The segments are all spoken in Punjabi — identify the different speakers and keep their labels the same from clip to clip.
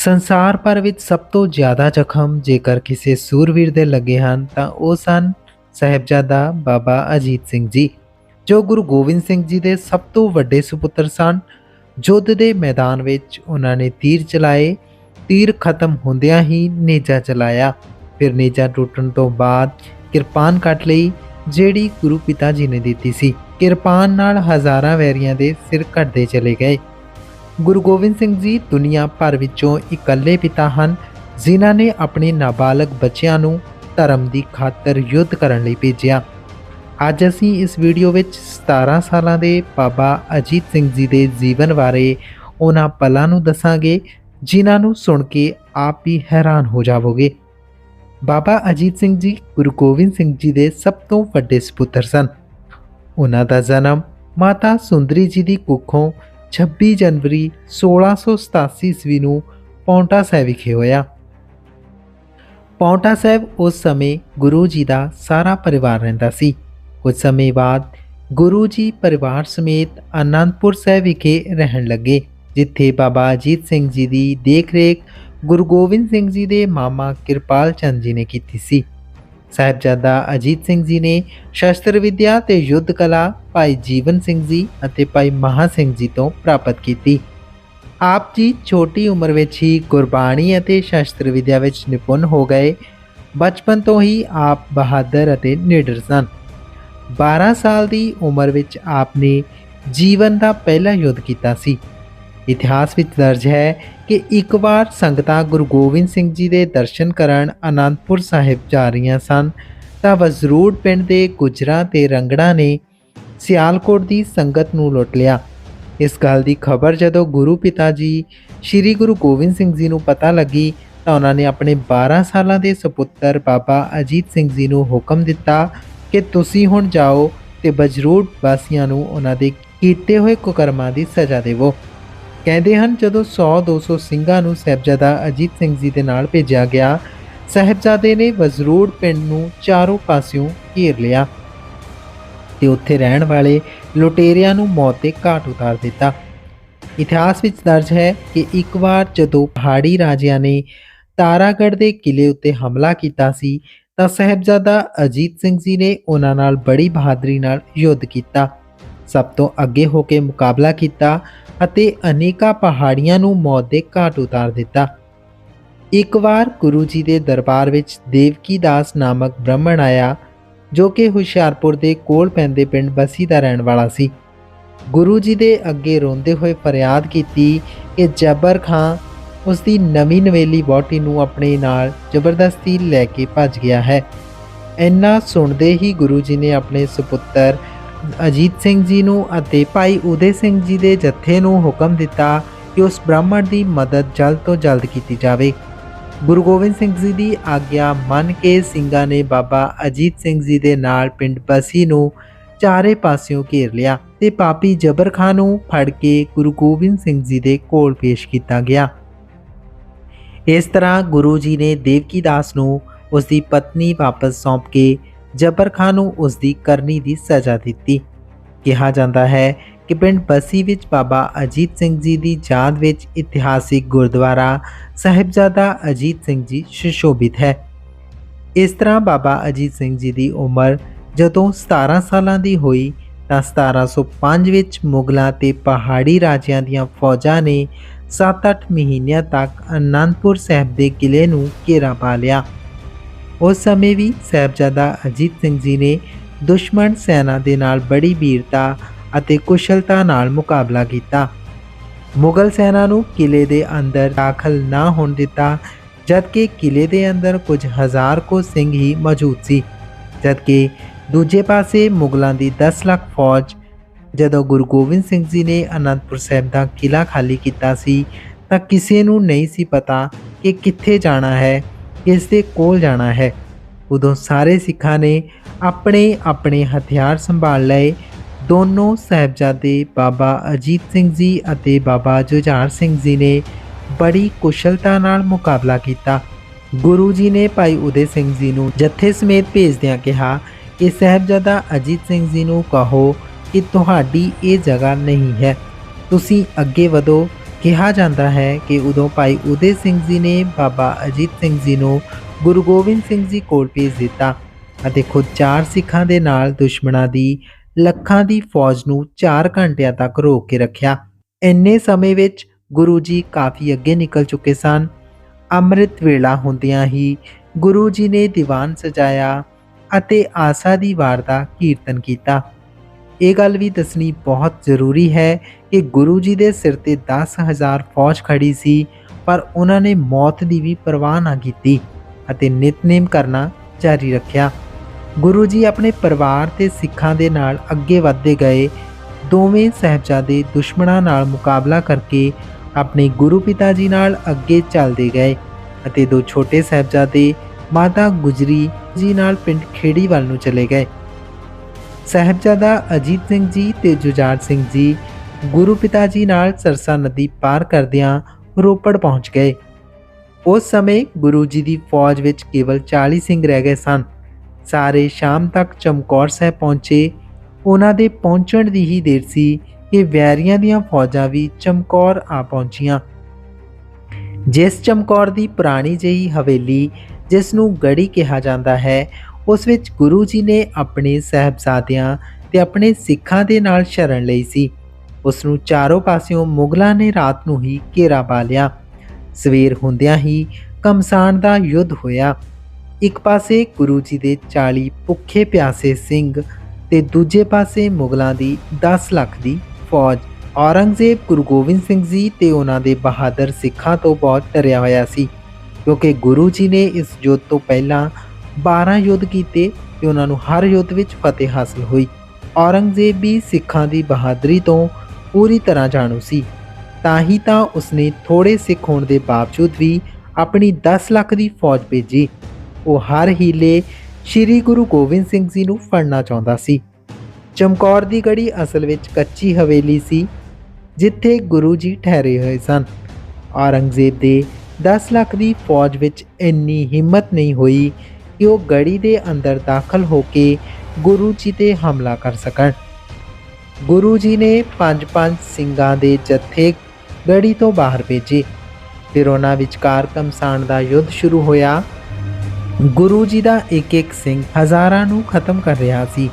Speaker 1: ਸੰਸਾਰ ਭਰ ਵਿੱਚ ਸਭ ਤੋਂ ਜ਼ਿਆਦਾ ਜ਼ਖਮ ਜੇਕਰ ਕਿਸੇ ਸੂਰਵੀਰ ਦੇ ਲੱਗੇ ਹਨ, ਤਾਂ ਉਹ ਸਨ ਸਹਿਬਜ਼ਾਦਾ ਬਾਬਾ ਅਜੀਤ ਸਿੰਘ ਜੀ, ਜੋ ਗੁਰੂ ਗੋਬਿੰਦ ਸਿੰਘ ਜੀ ਦੇ ਸਭ ਤੋਂ ਵੱਡੇ ਸੁਪੁੱਤਰ ਸਨ। ਯੁੱਧ ਦੇ ਮੈਦਾਨ ਵਿੱਚ ਉਹਨਾਂ ਨੇ ਤੀਰ ਚਲਾਏ, ਤੀਰ ਖਤਮ ਹੁੰਦਿਆਂ ਹੀ ਨੇਜਾ ਚਲਾਇਆ। ਫਿਰ ਨੇਜਾ ਟੁੱਟਣ ਤੋਂ ਬਾਅਦ ਕਿਰਪਾਨ ਕੱਟ ਲਈ, ਜਿਹੜੀ ਗੁਰੂ ਪਿਤਾ ਜੀ ਨੇ ਦਿੱਤੀ ਸੀ। ਕਿਰਪਾਨ ਨਾਲ ਹਜ਼ਾਰਾਂ ਵੈਰੀਆਂ ਦੇ ਸਿਰ ਕੱਟਦੇ ਚਲੇ ਗਏ। ਗੁਰੂ ਗੋਬਿੰਦ ਸਿੰਘ ਜੀ ਦੁਨੀਆ ਭਰ ਵਿੱਚੋਂ ਇਕੱਲੇ ਪਿਤਾ ਹਨ, ਜਿਨ੍ਹਾਂ ਨੇ ਆਪਣੇ ਨਾਬਾਲਗ ਬੱਚਿਆਂ ਨੂੰ ਧਰਮ ਦੀ ਖਾਤਰ ਯੁੱਧ ਕਰਨ ਲਈ ਭੇਜਿਆ। ਅੱਜ ਅਸੀਂ ਇਸ ਵੀਡੀਓ ਵਿੱਚ 17 ਸਾਲਾਂ ਦੇ ਬਾਬਾ ਅਜੀਤ ਸਿੰਘ ਜੀ ਦੇ ਜੀਵਨ ਬਾਰੇ ਉਹਨਾਂ ਪਲਾਂ ਨੂੰ ਦੱਸਾਂਗੇ, ਜਿਨ੍ਹਾਂ ਨੂੰ ਸੁਣ ਕੇ ਆਪ ਵੀ ਹੈਰਾਨ ਹੋ ਜਾਵੋਗੇ। ਬਾਬਾ ਅਜੀਤ ਸਿੰਘ ਜੀ ਗੁਰੂ ਗੋਬਿੰਦ ਸਿੰਘ ਜੀ ਦੇ ਸਭ ਤੋਂ ਵੱਡੇ ਸੁਪੁੱਤਰ ਸਨ। ਉਹਨਾਂ ਦਾ ਜਨਮ ਮਾਤਾ ਸੁੰਦਰੀ ਜੀ ਦੀ ਕੁੱਖੋਂ 26 ਜਨਵਰੀ 1687 ਈਸਵੀ ਨੂੰ ਪੌਂਟਾ ਸਾਹਿਬ ਵਿਖੇ ਹੋਇਆ। ਪੌਂਟਾ ਸਾਹਿਬ ਉਸ ਸਮੇਂ ਗੁਰੂ ਜੀ ਦਾ ਸਾਰਾ ਪਰਿਵਾਰ ਰਹਿੰਦਾ ਸੀ। ਕੁਝ ਸਮੇਂ ਬਾਅਦ ਗੁਰੂ ਜੀ ਪਰਿਵਾਰ ਸਮੇਤ ਅਨੰਦਪੁਰ ਸਾਹਿਬ ਵਿਖੇ ਰਹਿਣ ਲੱਗੇ, ਜਿੱਥੇ ਬਾਬਾ ਅਜੀਤ ਸਿੰਘ ਜੀ ਦੀ ਦੇਖਰੇਖ ਗੁਰੂ ਗੋਬਿੰਦ ਸਿੰਘ ਜੀ ਦੇ ਮਾਮਾ ਕਿਰਪਾਲ ਚੰਦ ਜੀ ਨੇ ਕੀਤੀ ਸੀ। ਸਾਹਿਬਜ਼ਾਦਾ ਅਜੀਤ ਸਿੰਘ ਜੀ ਨੇ ਸ਼ਸਤਰ ਵਿਦਿਆ ਤੇ ਯੁੱਧ ਕਲਾ ਭਾਈ ਜੀਵਨ ਸਿੰਘ ਜੀ ਅਤੇ ਭਾਈ ਮਹਾ ਸਿੰਘ ਜੀ ਤੋਂ ਪ੍ਰਾਪਤ ਕੀਤੀ। ਆਪ ਜੀ ਛੋਟੀ ਉਮਰ ਵਿੱਚ ਹੀ ਗੁਰਬਾਣੀ ਅਤੇ ਸ਼ਸਤਰ ਵਿਦਿਆ ਵਿੱਚ ਨਿਪੁੰਨ ਹੋ ਗਏ। ਬਚਪਨ ਤੋਂ ਹੀ ਆਪ ਬਹਾਦਰ ਅਤੇ ਨਿਡਰ ਸਨ। 12 ਸਾਲ ਦੀ ਉਮਰ ਵਿੱਚ ਆਪ ਨੇ ਜੀਵਨ ਦਾ ਪਹਿਲਾ ਯੁੱਧ ਕੀਤਾ ਸੀ। ਇਤਿਹਾਸ ਵਿੱਚ ਦਰਜ ਹੈ ਕਿ ਇੱਕ ਵਾਰ ਸੰਗਤਾਂ ਗੁਰੂ ਗੋਬਿੰਦ ਸਿੰਘ ਜੀ ਦੇ ਦਰਸ਼ਨ ਕਰਨ ਅਨੰਦਪੁਰ ਸਾਹਿਬ ਜਾ ਰਹੀਆਂ ਸਨ, ਤਾਂ ਵਜ਼ਰੂੜ ਪਿੰਡ ਦੇ ਗੁਜਰਾਂ ਤੇ ਰੰਗੜਾ ਨੇ ਸਿਆਲਕੋਟ ਦੀ ਸੰਗਤ ਨੂੰ ਲੁੱਟ ਲਿਆ। ਇਸ ਗੱਲ ਦੀ ਖਬਰ ਜਦੋਂ ਗੁਰੂ ਪਿਤਾ ਜੀ, ਸ੍ਰੀ ਗੁਰੂ ਗੋਬਿੰਦ ਸਿੰਘ ਜੀ ਨੂੰ ਪਤਾ ਲੱਗੀ, ਤਾਂ ਉਹਨਾਂ ਨੇ ਆਪਣੇ 12 ਸਾਲਾਂ ਦੇ ਸੁਪੁੱਤਰ ਬਾਬਾ ਅਜੀਤ ਸਿੰਘ ਜੀ ਨੂੰ ਹੁਕਮ ਦਿੱਤਾ ਕਿ ਤੁਸੀਂ ਹੁਣ ਜਾਓ ਤੇ ਬਜ਼ਰੂਟ ਵਾਸੀਆਂ ਨੂੰ ਉਹਨਾਂ ਦੇ ਕੀਤੇ ਹੋਏ ਕੁਕਰਮਾਂ ਦੀ ਸਜ਼ਾ ਦੇਵੋ। ਕਹਿੰਦੇ ਹਨ, ਜਦੋਂ 100 200 ਸਿੰਘਾਂ ਨੂੰ ਸਹਿਬਜ਼ਾਦਾ ਅਜੀਤ ਸਿੰਘ ਜੀ ਦੇ ਨਾਲ ਭੇਜਿਆ ਗਿਆ, ਸਹਿਬਜ਼ਾਦੇ ਨੇ ਵਜ਼ਰੂੜ ਪਿੰਡ ਨੂੰ ਚਾਰੋਂ ਪਾਸਿਓਂ ਘੇਰ ਲਿਆ ਤੇ ਉੱਥੇ ਰਹਿਣ ਵਾਲੇ ਲੁਟੇਰਿਆਂ ਨੂੰ ਮੌਤ ਦੇ ਘਾਟ ਉਤਾਰ ਦਿੱਤਾ। ਇਤਿਹਾਸ ਵਿੱਚ ਦਰਜ ਹੈ ਕਿ ਇੱਕ ਵਾਰ ਜਦੋਂ ਪਹਾੜੀ ਰਾਜਿਆਂ ਨੇ ਤਾਰਾਗੜ੍ਹ ਦੇ ਕਿਲੇ ਉੱਤੇ ਹਮਲਾ ਕੀਤਾ ਸੀ, ਤਾਂ ਸਹਿਬਜ਼ਾਦਾ ਅਜੀਤ ਸਿੰਘ ਜੀ ਨੇ ਉਹਨਾਂ ਨਾਲ ਬੜੀ ਬਹਾਦਰੀ ਨਾਲ ਯੁੱਧ ਕੀਤਾ। ਸਭ ਤੋਂ ਅੱਗੇ ਹੋ ਕੇ ਮੁਕਾਬਲਾ ਕੀਤਾ ਅਤੇ ਅਨੇਕਾਂ ਪਹਾੜੀਆਂ ਨੂੰ ਮੌਤ ਦੇ ਘਾਟ ਉਤਾਰ ਦਿੱਤਾ। ਇੱਕ ਵਾਰ ਗੁਰੂ ਜੀ ਦੇ ਦਰਬਾਰ ਵਿੱਚ ਦੇਵਕੀ ਦਾਸ ਨਾਮਕ ਬ੍ਰਾਹਮਣ ਆਇਆ, ਜੋ ਕਿ ਹੁਸ਼ਿਆਰਪੁਰ ਦੇ ਕੋਲ ਪੈਂਦੇ ਪਿੰਡ ਬਸੀ ਦਾ ਰਹਿਣ ਵਾਲਾ ਸੀ। ਗੁਰੂ ਜੀ ਦੇ ਅੱਗੇ ਰੋਂਦੇ ਹੋਏ ਫਰਿਆਦ ਕੀਤੀ ਕਿ ਜਬਰ ਖਾਂ ਉਸ ਦੀ ਨਵੀਂ ਨਵੇਲੀ ਬੋਟੀ ਨੂੰ ਆਪਣੇ ਨਾਲ ਜ਼ਬਰਦਸਤੀ ਲੈ ਕੇ ਭੱਜ ਗਿਆ ਹੈ। ਇੰਨਾ ਸੁਣਦੇ ਹੀ ਗੁਰੂ ਜੀ ਨੇ ਆਪਣੇ ਸੁਪੁੱਤਰ ਅਜੀਤ ਸਿੰਘ ਜੀ ਨੂੰ ਅਤੇ ਭਾਈ ਉਦੇ ਸਿੰਘ ਜੀ ਦੇ ਜੱਥੇ ਨੂੰ ਹੁਕਮ ਦਿੱਤਾ ਕਿ ਉਸ ਬ੍ਰਾਹਮਣ ਦੀ ਮਦਦ ਜਲਦ ਤੋਂ ਜਲਦ ਕੀਤੀ ਜਾਵੇ। ਗੁਰੂ ਗੋਬਿੰਦ ਸਿੰਘ ਜੀ ਦੀ ਆਗਿਆ ਮੰਨ ਕੇ ਸਿੰਘਾਂ ਨੇ ਬਾਬਾ ਅਜੀਤ ਸਿੰਘ ਜੀ ਦੇ ਨਾਲ ਪਿੰਡ ਬਸੀ ਨੂੰ ਚਾਰੇ ਪਾਸਿਓਂ ਘੇਰ ਲਿਆ ਤੇ ਪਾਪੀ ਜਬਰ ਖਾਨ ਨੂੰ ਫੜ ਕੇ ਗੁਰੂ ਗੋਬਿੰਦ ਸਿੰਘ ਜੀ ਦੇ ਕੋਲ ਪੇਸ਼ ਕੀਤਾ ਗਿਆ। ਇਸ ਤਰ੍ਹਾਂ ਗੁਰੂ ਜੀ ਨੇ ਦੇਵਕੀ ਦਾਸ ਨੂੰ ਉਸ ਦੀ ਪਤਨੀ ਵਾਪਸ ਸੌਂਪ ਕੇ ਜਬਰ ਖਾਨ ਨੂੰ ਉਸ ਦੀ ਕਰਨੀ ਦੀ ਸਜ਼ਾ ਦਿੱਤੀ। ਕਿਹਾ ਜਾਂਦਾ ਹੈ ਕਿ ਪਿੰਡ ਬਸੀ ਵਿੱਚ ਬਾਬਾ ਅਜੀਤ ਸਿੰਘ ਜੀ ਦੀ ਯਾਦ ਵਿੱਚ ਇਤਿਹਾਸਿਕ ਗੁਰਦੁਆਰਾ ਸਾਹਿਬਜ਼ਾਦਾ ਅਜੀਤ ਸਿੰਘ ਜੀ ਸੁਸ਼ੋਭਿਤ ਹੈ। ਇਸ ਤਰ੍ਹਾਂ ਬਾਬਾ ਅਜੀਤ ਸਿੰਘ ਜੀ ਦੀ ਉਮਰ ਜਦੋਂ 17 ਸਾਲਾਂ ਦੀ ਹੋਈ ਤਾਂ 1705 ਵਿੱਚ ਮੁਗਲਾਂ ਤੇ ਪਹਾੜੀ ਰਾਜਿਆਂ ਦੀਆਂ ਫੌਜਾਂ ਨੇ 7-8 ਮਹੀਨਿਆਂ ਤੱਕ ਅਨੰਦਪੁਰ ਸਾਹਿਬ ਦੇ ਕਿਲੇ ਨੂੰ ਘੇਰਾ ਪਾ ਲਿਆ। ਉਸ ਸਮੇਂ ਵੀ ਸਾਹਿਬਜ਼ਾਦਾ ਅਜੀਤ ਸਿੰਘ ਜੀ ਨੇ ਦੁਸ਼ਮਣ ਸੈਨਾ ਦੇ ਨਾਲ ਬੜੀ ਵੀਰਤਾ ਅਤੇ ਕੁਸ਼ਲਤਾ ਨਾਲ ਮੁਕਾਬਲਾ ਕੀਤਾ। ਮੁਗਲ ਸੈਨਾ ਨੂੰ ਕਿਲੇ ਦੇ ਅੰਦਰ ਦਾਖਲ ਨਾ ਹੋਣ ਦਿੱਤਾ, ਜਦਕਿ ਕਿਲੇ ਦੇ ਅੰਦਰ ਕੁਝ ਹਜ਼ਾਰ ਕੋ ਸਿੰਘ ਹੀ ਮੌਜੂਦ ਸੀ। ਜਦਕਿ ਦੂਜੇ ਪਾਸੇ ਮੁਗਲਾਂ ਦੀ 10 ਲੱਖ ਫੌਜ, ਜਦੋਂ ਗੁਰੂ ਗੋਬਿੰਦ ਸਿੰਘ ਜੀ ਨੇ ਅਨੰਦਪੁਰ ਸਾਹਿਬ ਦਾ ਕਿਲਾ ਖਾਲੀ ਕੀਤਾ ਸੀ, ਤਾਂ ਕਿਸੇ ਨੂੰ ਨਹੀਂ ਸੀ ਪਤਾ ਕਿ ਕਿੱਥੇ ਜਾਣਾ ਹੈ। ਇਸ ਦੇ ਕੋਲ ਜਾਣਾ ਹੈ। ਉਦੋਂ ਸਾਰੇ ਸਿੱਖਾਂ ਨੇ ਆਪਣੇ ਆਪਣੇ ਹਥਿਆਰ ਸੰਭਾਲ ਲਏ। ਦੋਨੋਂ ਸਾਹਿਬਜ਼ਾਦੇ ਬਾਬਾ ਅਜੀਤ ਸਿੰਘ ਜੀ ਅਤੇ ਬਾਬਾ ਜੁਝਾਰ ਸਿੰਘ ਜੀ ਨੇ ਬੜੀ ਕੁਸ਼ਲਤਾ ਨਾਲ ਮੁਕਾਬਲਾ ਕੀਤਾ। ਗੁਰੂ ਜੀ ਨੇ ਭਾਈ ਉਦੇ ਸਿੰਘ ਜੀ ਨੂੰ ਜੱਥੇ ਸਮੇਤ ਭੇਜਦਿਆਂ ਕਿਹਾ ਕਿ ਸਾਹਿਬਜ਼ਾਦਾ ਅਜੀਤ ਸਿੰਘ ਜੀ ਨੂੰ ਕਹੋ ਕਿ ਤੁਹਾਡੀ ਇਹ ਜਗ੍ਹਾ ਨਹੀਂ ਹੈ। ਤੁਸੀਂ ਅੱਗੇ ਵਧੋ। ਕਿਹਾ ਜਾਂਦਾ ਹੈ ਕਿ ਉਦੋਂ ਭਾਈ ਉਦੇ ਸਿੰਘ ਜੀ ਨੇ ਬਾਬਾ ਅਜੀਤ ਸਿੰਘ ਜੀ ਨੂੰ ਗੁਰੂ ਗੋਬਿੰਦ ਸਿੰਘ ਜੀ ਕੋਲ ਭੇਜ ਦਿੱਤਾ ਅਤੇ ਖੁਦ ਚਾਰ ਸਿੱਖਾਂ ਦੇ ਨਾਲ ਦੁਸ਼ਮਣਾਂ ਦੀ ਲੱਖਾਂ ਦੀ ਫੌਜ ਨੂੰ 4 ਘੰਟਿਆਂ ਤੱਕ ਰੋਕ ਕੇ ਰੱਖਿਆ। ਇੰਨੇ ਸਮੇਂ ਵਿੱਚ ਗੁਰੂ ਜੀ ਕਾਫੀ ਅੱਗੇ ਨਿਕਲ ਚੁੱਕੇ ਸਨ। ਅੰਮ੍ਰਿਤ ਵੇਲਾ ਹੁੰਦਿਆਂ ਹੀ ਗੁਰੂ ਜੀ ਨੇ ਦੀਵਾਨ ਸਜਾਇਆ ਅਤੇ ਆਸਾ ਦੀ ਵਾਰ ਦਾ ਕੀਰਤਨ ਕੀਤਾ। ਇਹ ਗੱਲ ਵੀ ਦੱਸਣੀ ਬਹੁਤ ਜ਼ਰੂਰੀ ਹੈ ਕਿ ਗੁਰੂ ਜੀ ਦੇ ਸਿਰ ਤੇ 10000 ਫੌਜ ਖੜੀ ਸੀ, ਪਰ ਉਹਨਾਂ ਨੇ ਮੌਤ ਦੀ ਵੀ ਪਰਵਾਹ ਨਾ ਕੀਤੀ ਅਤੇ ਨਿਤਨੇਮ ਕਰਨਾ ਜਾਰੀ ਰੱਖਿਆ। ਗੁਰੂ ਜੀ ਆਪਣੇ ਪਰਿਵਾਰ ਤੇ ਸਿੱਖਾਂ ਦੇ ਨਾਲ ਅੱਗੇ ਵਧਦੇ ਗਏ। ਦੋਵੇਂ ਸਹਿਬਜ਼ਾਦੇ ਦੁਸ਼ਮਣਾਂ ਨਾਲ ਮੁਕਾਬਲਾ ਕਰਕੇ ਆਪਣੇ ਗੁਰੂ ਪਿਤਾ ਜੀ ਨਾਲ ਅੱਗੇ ਚੱਲਦੇ ਗਏ ਅਤੇ ਦੋ ਛੋਟੇ ਸਹਿਬਜ਼ਾਦੇ, ਮਾਤਾ ਗੁਜਰੀ ਜੀ ਨਾਲ ਪਿੰਡ ਖੇੜੀ ਵੱਲ ਨੂੰ ਚਲੇ ਗਏ। ਸਹਿਬਜ਼ਾਦਾ ਅਜੀਤ ਸਿੰਘ ਜੀ ਤੇ ਜੁਝਾਰ ਸਿੰਘ ਜੀ ਗੁਰੂ ਪਿਤਾ ਜੀ ਨਾਲ ਸਰਸਾ ਨਦੀ ਪਾਰ ਕਰਦਿਆਂ ਰੋਪੜ ਪਹੁੰਚ ਗਏ। ਉਸ ਸਮੇਂ ਗੁਰੂ ਜੀ ਦੀ ਫੌਜ ਵਿੱਚ ਕੇਵਲ 40 ਸਿੰਘ ਰਹਿ ਗਏ ਸਨ। ਸਾਰੇ ਸ਼ਾਮ ਤੱਕ ਚਮਕੌਰ ਸਾਹਿਬ ਪਹੁੰਚੇ। ਉਹਨਾਂ ਦੇ ਪਹੁੰਚਣ ਦੀ ਹੀ ਦੇਰ ਸੀ। ਕਿ ਵੈਰੀਆਂ ਦੀਆਂ ਫੌਜਾਂ ਵੀ ਚਮਕੌਰ ਆ ਪਹੁੰਚੀਆਂ। ਜਿਸ ਚਮਕੌਰ ਦੀ ਪੁਰਾਣੀ ਜਿਹੀ ਹਵੇਲੀ, ਜਿਸ ਨੂੰ ਗੜੀ ਕਿਹਾ ਜਾਂਦਾ ਹੈ ਉਸ ਵਿੱਚ ਗੁਰੂ ਜੀ ਨੇ ਆਪਣੇ ਸਹਿਬਜ਼ਾਦਿਆਂ ਤੇ ਆਪਣੇ ਸਿੱਖਾਂ ਦੇ ਨਾਲ ਸ਼ਰਨ ਲਈ ਸੀ। ਉਸ ਨੂੰ ਚਾਰੋਂ ਪਾਸਿਓਂ ਮੁਗਲਾਂ ਨੇ ਰਾਤ ਨੂੰ ਹੀ ਘੇਰਾ ਪਾ ਲਿਆ। ਸਵੇਰ ਹੁੰਦਿਆਂ ਹੀ ਕਮਸਾਨ ਦਾ ਯੁੱਧ ਹੋਇਆ। ਇੱਕ ਪਾਸੇ ਗੁਰੂ ਜੀ ਦੇ 40 ਭੁੱਖੇ ਪਿਆਸੇ ਸਿੰਘ ਤੇ ਦੂਜੇ ਪਾਸੇ ਮੁਗਲਾਂ ਦੀ 10 ਲੱਖ ਦੀ ਫੌਜ। ਔਰੰਗਜ਼ੇਬ ਗੁਰੂ ਗੋਬਿੰਦ ਸਿੰਘ ਜੀ ਤੇ ਉਹਨਾਂ ਦੇ ਬਹਾਦਰ ਸਿੱਖਾਂ ਤੋਂ ਬਹੁਤ ਡਰਿਆ ਹੋਇਆ ਸੀ, ਕਿਉਂਕਿ ਗੁਰੂ ਜੀ ਨੇ ਇਸ ਯੁੱਧ ਤੋਂ ਪਹਿਲਾਂ 12 ਯੁੱਧ ਕੀਤੇ ਤੇ ਉਹਨਾਂ ਨੂੰ ਹਰ ਯੁੱਧ ਵਿੱਚ ਫਤਿਹ ਹਾਸਲ ਹੋਈ। ਔਰੰਗਜ਼ੇਬ ਵੀ ਸਿੱਖਾਂ ਦੀ ਬਹਾਦਰੀ ਤੋਂ ਪੂਰੀ ਤਰ੍ਹਾਂ ਜਾਣੂ ਸੀ। ਤਾਂ ਹੀ ਤਾਂ ਉਸਨੇ ਥੋੜੇ ਸਿੱਖ ਹੋਣ ਦੇ ਬਾਵਜੂਦ ਵੀ ਆਪਣੀ 10 ਲੱਖ ਦੀ ਫੌਜ ਭੇਜੀ। ਉਹ ਹਰ ਹੀਲੇ ਸ੍ਰੀ ਗੁਰੂ ਗੋਬਿੰਦ ਸਿੰਘ ਜੀ ਨੂੰ ਫੜਨਾ ਚਾਹੁੰਦਾ ਸੀ। ਚਮਕੌਰ ਦੀ ਗੜੀ ਅਸਲ ਵਿੱਚ ਕੱਚੀ ਹਵੇਲੀ ਸੀ, ਜਿੱਥੇ ਗੁਰੂ ਜੀ ਠਹਿਰੇ ਹੋਏ ਸਨ। ਔਰੰਗਜ਼ੇਬ ਦੇ 10 ਲੱਖ ਦੀ ਫੌਜ ਵਿੱਚ ਇੰਨੀ ਹਿੰਮਤ ਨਹੀਂ ਹੋਈ ਕਿ ਉਹ ਗੜੀ ਦੇ ਅੰਦਰ ਦਾਖਲ ਹੋ ਕੇ ਗੁਰੂ ਜੀ ਤੇ ਹਮਲਾ ਕਰ ਸਕਣ? ਗੁਰੂ ਜੀ ਨੇ ਪੰਜ ਪੰਜ ਸਿੰਘਾਂ ਦੇ ਜਥੇ ਗੜੀ ਤੋਂ ਬਾਹਰ ਭੇਜੇ। ਫਿਰ ਉਹਨਾਂ ਵਿਚਕਾਰ ਕਮਸਾਨ ਦਾ ਯੁੱਧ ਸ਼ੁਰੂ ਹੋਇਆ। ਗੁਰੂ ਜੀ ਦਾ ਇੱਕ ਇੱਕ ਸਿੰਘ ਹਜ਼ਾਰਾਂ ਨੂੰ ਖਤਮ ਕਰ ਰਿਹਾ ਸੀ।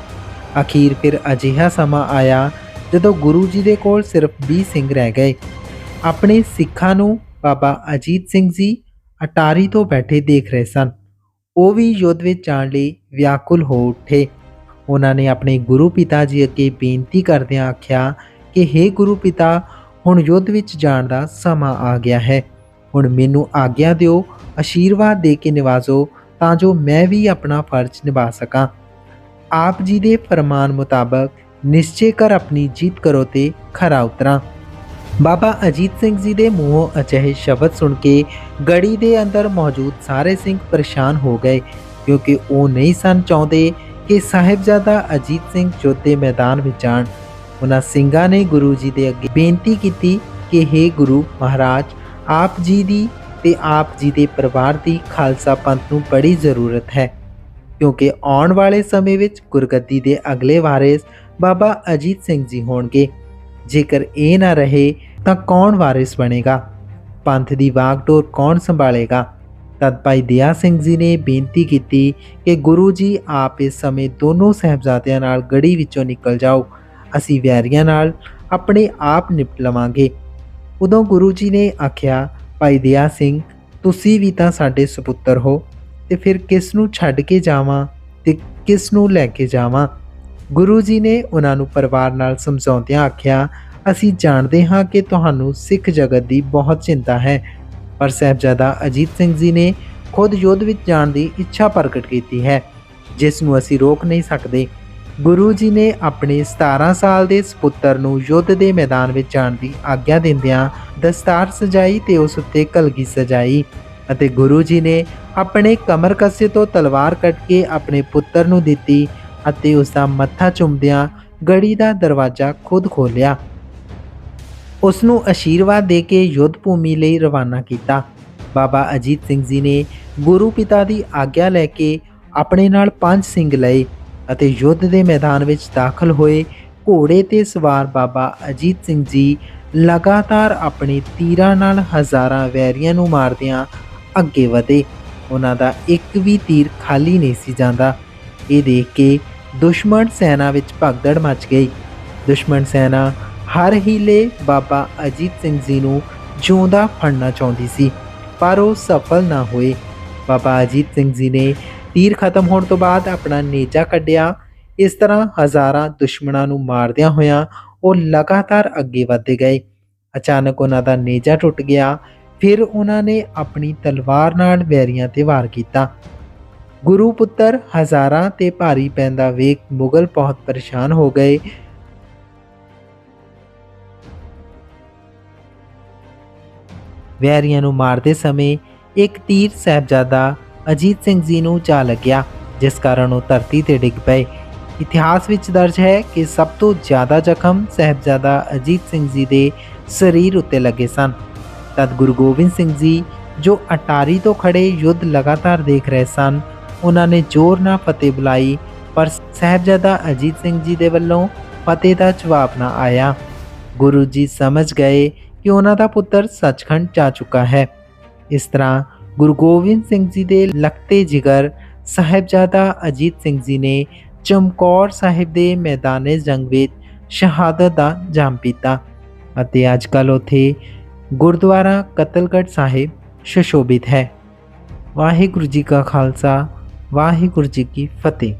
Speaker 1: ਅਖੀਰ ਫਿਰ ਅਜਿਹਾ ਸਮਾਂ ਆਇਆ ਜਦੋਂ ਗੁਰੂ ਜੀ ਦੇ ਕੋਲ ਸਿਰਫ 20 ਸਿੰਘ ਰਹਿ ਗਏ। ਆਪਣੇ ਸਿੱਖਾਂ ਨੂੰ ਬਾਬਾ ਅਜੀਤ ਸਿੰਘ ਜੀ ਅਟਾਰੀ ਤੋਂ ਬੈਠੇ ਦੇਖ ਰਹੇ ਸਨ। ਉਹ ਵੀ ਯੁੱਧ ਵਿੱਚ ਜਾਣ ਲਈ ਵਿਆਕੁਲ ਹੋ ਉੱਠੇ। ਉਹਨਾਂ ਨੇ ਆਪਣੇ ਗੁਰੂ ਪਿਤਾ ਜੀ ਅੱਗੇ ਬੇਨਤੀ ਕਰਦਿਆਂ ਆਖਿਆ ਕਿ हे ਗੁਰੂ ਪਿਤਾ, ਹੁਣ ਯੁੱਧ ਵਿੱਚ ਜਾਣ ਦਾ ਸਮਾਂ ਆ ਗਿਆ ਹੈ। ਹੁਣ ਮੈਨੂੰ ਆਗਿਆ ਦਿਓ ਆਸ਼ੀਰਵਾਦ ਦੇ ਕੇ ਨਿਵਾਜ਼ੋ, ਤਾਂ ਜੋ ਮੈਂ ਵੀ ਆਪਣਾ ਫਰਜ਼ ਨਿਭਾ ਸਕਾਂ। ਆਪ ਜੀ ਦੇ ਫਰਮਾਨ ਮੁਤਾਬਕ ਨਿਸ਼ਚੇ ਕਰ ਆਪਣੀ ਜੀਤ ਕਰੋ ਤੇ ਖਰਾ ਉਤਰਾਂ। ਬਾਬਾ ਅਜੀਤ ਸਿੰਘ ਜੀ ਦੇ ਮੂੰਹੋਂ ਅਜਿਹੇ ਸ਼ਬਦ ਸੁਣ ਕੇ ਗੜੀ ਦੇ ਅੰਦਰ ਮੌਜੂਦ ਸਾਰੇ ਸਿੰਘ ਪਰੇਸ਼ਾਨ ਹੋ ਗਏ, ਕਿਉਂਕਿ ਉਹ ਨਹੀਂ ਸਨ ਚਾਹੁੰਦੇ ਕਿ ਸਾਹਿਬਜ਼ਾਦਾ ਅਜੀਤ ਸਿੰਘ ਜੋਤੇ ਮੈਦਾਨ ਵਿੱਚ ਜਾਣ ਉਹਨਾਂ ਸਿੰਘਾਂ ਨੇ ਗੁਰੂ ਜੀ ਦੇ ਅੱਗੇ ਬੇਨਤੀ ਕੀਤੀ ਕਿ हे ਗੁਰੂ ਮਹਾਰਾਜ, ਆਪ ਜੀ ਦੀ ਤੇ ਆਪ ਜੀ ਦੇ ਪਰਿਵਾਰ ਦੀ ਖਾਲਸਾ ਪੰਥ ਨੂੰ ਬੜੀ ਜ਼ਰੂਰਤ ਹੈ, ਕਿਉਂਕਿ ਆਉਣ ਵਾਲੇ ਸਮੇਂ ਵਿੱਚ ਗੁਰਗੱਦੀ ਦੇ ਅਗਲੇ ਵਾਰਿਸ ਬਾਬਾ ਅਜੀਤ ਸਿੰਘ ਜੀ ਹੋਣਗੇ। ਜੇਕਰ ਇਹ ਨਾ ਰਹੇ ਤਾਂ ਕੌਣ ਵਾਰਿਸ ਬਣੇਗਾ? ਪੰਥ ਦੀ ਵਾਗਡੋਰ ਕੌਣ ਸੰਭਾਲੇਗਾ? ਤਦ ਭਾਈ ਦਇਆ ਸਿੰਘ ਜੀ ਨੇ ਬੇਨਤੀ ਕੀਤੀ ਕਿ ਗੁਰੂ ਜੀ ਆਪ ਇਸ ਸਮੇਂ ਦੋਨੋਂ ਸਹਿਬਜ਼ਾਦਿਆਂ ਨਾਲ ਗੜੀ ਵਿੱਚੋਂ ਨਿਕਲ ਜਾਓ। ਅਸੀਂ ਵੈਰੀਆਂ ਨਾਲ ਆਪਣੇ ਆਪ ਨਿਪਟ ਲਵਾਂਗੇ। ਉਦੋਂ ਗੁਰੂ ਜੀ ਨੇ ਆਖਿਆ, ਭਾਈ ਦਇਆ ਸਿੰਘ, ਤੁਸੀਂ ਵੀ ਤਾਂ ਸਾਡੇ ਸੁਪੁੱਤਰ ਹੋ ਤੇ ਫਿਰ ਕਿਸ ਨੂੰ ਛੱਡ ਕੇ ਜਾਵਾਂ ਤੇ ਕਿਸ ਨੂੰ ਲੈ ਕੇ ਜਾਵਾਂ? ਗੁਰੂ ਜੀ ਨੇ ਉਹਨਾਂ ਨੂੰ ਪਰਿਵਾਰ ਨਾਲ ਸਮਝਾਉਂਦਿਆਂ ਆਖਿਆ, ਅਸੀਂ ਜਾਣਦੇ ਹਾਂ ਕਿ ਤੁਹਾਨੂੰ ਸਿੱਖ ਜਗਤ ਦੀ ਬਹੁਤ ਚਿੰਤਾ ਹੈ, ਪਰ ਸਾਹਿਬਜ਼ਾਦਾ ਅਜੀਤ ਸਿੰਘ ਜੀ ਨੇ ਖੁਦ ਯੁੱਧ ਵਿੱਚ ਜਾਣ ਦੀ ਇੱਛਾ ਪ੍ਰਗਟ ਕੀਤੀ ਹੈ, ਜਿਸ ਨੂੰ ਅਸੀਂ ਰੋਕ ਨਹੀਂ ਸਕਦੇ। ਗੁਰੂ ਜੀ ਨੇ ਆਪਣੇ 17 ਸਾਲ ਦੇ ਸੁਪੁੱਤਰ ਨੂੰ ਯੁੱਧ ਦੇ ਮੈਦਾਨ ਵਿੱਚ ਜਾਣ ਦੀ ਆਗਿਆ ਦਿੰਦਿਆਂ ਦਸਤਾਰ ਸਜਾਈ ਤੇ ਉਸ ਉੱਤੇ ਕਲਗੀ ਸਜਾਈ ਅਤੇ ਗੁਰੂ ਜੀ ਨੇ ਆਪਣੇ ਕਮਰ ਕੱਸੇ ਤੋਂ ਤਲਵਾਰ ਕੱਟ ਕੇ ਆਪਣੇ ਪੁੱਤਰ ਨੂੰ ਦਿੱਤੀ ਅਤੇ ਉਸ ਦਾ ਮੱਥਾ ਚੁੰਮਦਿਆਂ ਗੜੀ ਦਾ ਦਰਵਾਜ਼ਾ ਖੁਦ ਖੋਲ੍ਹਿਆ। ਉਸ ਨੂੰ ਆਸ਼ੀਰਵਾਦ ਦੇ ਕੇ ਯੁੱਧ ਭੂਮੀ ਲਈ ਰਵਾਨਾ ਕੀਤਾ। ਬਾਬਾ ਅਜੀਤ ਸਿੰਘ ਜੀ ਨੇ ਗੁਰੂ ਪਿਤਾ ਦੀ ਆਗਿਆ ਲੈ ਕੇ ਆਪਣੇ ਨਾਲ ਪੰਜ ਸਿੰਘ ਲਏ ਅਤੇ ਯੁੱਧ ਦੇ ਮੈਦਾਨ ਵਿੱਚ ਦਾਖਲ ਹੋਏ ਘੋੜੇ ਤੇ ਸਵਾਰ ਬਾਬਾ ਅਜੀਤ ਸਿੰਘ ਜੀ ਲਗਾਤਾਰ ਆਪਣੇ ਤੀਰਾਂ ਨਾਲ ਹਜ਼ਾਰਾਂ ਵੈਰੀਆਂ ਨੂੰ ਮਾਰਦਿਆਂ ਅੱਗੇ ਵਧੇ। ਉਹਨਾਂ ਦਾ ਇੱਕ ਵੀ ਤੀਰ ਖਾਲੀ ਨਹੀਂ ਸੀ ਜਾਂਦਾ। ਇਹ ਦੇਖ ਕੇ ਦੁਸ਼ਮਣ ਸੈਨਾ ਵਿੱਚ ਭਗਦੜ ਮਚ ਗਈ। ਦੁਸ਼ਮਣ ਸੈਨਾ ਹਰ ਹੀਲੇ ਬਾਬਾ ਅਜੀਤ ਸਿੰਘ ਜੀ ਨੂੰ ਜਿਉਂਦਾ ਫੜਨਾ ਚਾਹੁੰਦੀ ਸੀ, ਪਰ ਉਹ ਸਫਲ ਨਾ ਹੋਏ। ਬਾਬਾ ਅਜੀਤ ਸਿੰਘ ਜੀ ਨੇ ਤੀਰ ਖਤਮ ਹੋਣ ਤੋਂ ਬਾਅਦ ਆਪਣਾ ਨੇਜਾ ਕੱਢਿਆ। ਇਸ ਤਰ੍ਹਾਂ ਹਜ਼ਾਰਾਂ ਦੁਸ਼ਮਣਾਂ ਨੂੰ ਮਾਰਦਿਆਂ ਹੋਇਆਂ ਉਹ ਲਗਾਤਾਰ ਅੱਗੇ ਵਧਦੇ ਗਏ। ਅਚਾਨਕ ਉਹਨਾਂ ਦਾ ਨੇਜਾ ਟੁੱਟ ਗਿਆ। ਫਿਰ ਉਹਨਾਂ ਨੇ ਆਪਣੀ ਤਲਵਾਰ ਨਾਲ ਵੈਰੀਆਂ ਤੇ ਵਾਰ ਕੀਤਾ। ਗੁਰੂ ਪੁੱਤਰ ਹਜ਼ਾਰਾਂ ਤੇ ਭਾਰੀ ਪੈਂਦਾ ਵੇਖ ਮੁਗਲ ਬਹੁਤ ਪਰੇਸ਼ਾਨ ਹੋ ਗਏ। ਵੈਰੀਆਂ ਨੂੰ ਮਾਰਦੇ ਸਮੇਂ ਇੱਕ ਤੀਰ ਸਾਹਿਬਜ਼ਾਦਾ ਅਜੀਤ ਸਿੰਘ ਜੀ ਨੂੰ ਜਾ ਲੱਗਿਆ, ਜਿਸ ਕਾਰਨ ਉਹ ਧਰਤੀ ਤੇ ਡਿੱਗ ਪਏ। ਇਤਿਹਾਸ ਵਿੱਚ ਦਰਜ ਹੈ ਕਿ ਸਭ ਤੋਂ ਜ਼ਿਆਦਾ ਜ਼ਖਮ ਸਾਹਿਬਜ਼ਾਦਾ ਅਜੀਤ ਸਿੰਘ ਜੀ ਦੇ ਸਰੀਰ ਉੱਤੇ ਲੱਗੇ ਸਨ। ਤਦ ਗੁਰੂ ਗੋਬਿੰਦ ਸਿੰਘ ਜੀ, ਜੋ ਅਟਾਰੀ ਤੋਂ ਖੜੇ ਯੁੱਧ ਲਗਾਤਾਰ ਦੇਖ ਰਹੇ ਸਨ ਉਹਨਾਂ ਨੇ ਜ਼ੋਰ ਨਾਲ ਫਤਿਹ ਬੁਲਾਈ, ਪਰ ਸਾਹਿਬਜ਼ਾਦਾ ਅਜੀਤ ਸਿੰਘ ਜੀ ਦੇ ਵੱਲੋਂ ਫਤਿਹ ਦਾ ਜਵਾਬ ਨਾ ਆਇਆ। ਗੁਰੂ ਜੀ ਸਮਝ ਗਏ ਕਿ ਉਹਨਾਂ ਦਾ ਪੁੱਤਰ ਸੱਚਖੰਡ ਜਾ ਚੁੱਕਾ ਹੈ। ਇਸ ਤਰ੍ਹਾਂ ਗੁਰੂ ਗੋਬਿੰਦ ਸਿੰਘ ਜੀ ਦੇ ਲਖਤੇ ਜਿਗਰ ਸਾਹਿਬਜ਼ਾਦਾ ਅਜੀਤ ਸਿੰਘ ਜੀ ਨੇ ਚਮਕੌਰ ਸਾਹਿਬ ਦੇ ਮੈਦਾਨੇ ਜੰਗ ਵਿੱਚ ਸ਼ਹਾਦਤ ਦਾ ਜਾਮ ਪੀਤਾ ਅਤੇ ਅੱਜ ਕੱਲ੍ਹ ਉੱਥੇ ਗੁਰਦੁਆਰਾ ਕਤਲਗੜ੍ਹ ਸਾਹਿਬ ਸੁਸ਼ੋਭਿਤ ਹੈ। ਵਾਹਿਗੁਰੂ ਜੀ ਕਾ ਖਾਲਸਾ ਵਾਹਿਗੁਰੂ ਜੀ ਕੀ ਫਤਿਹ।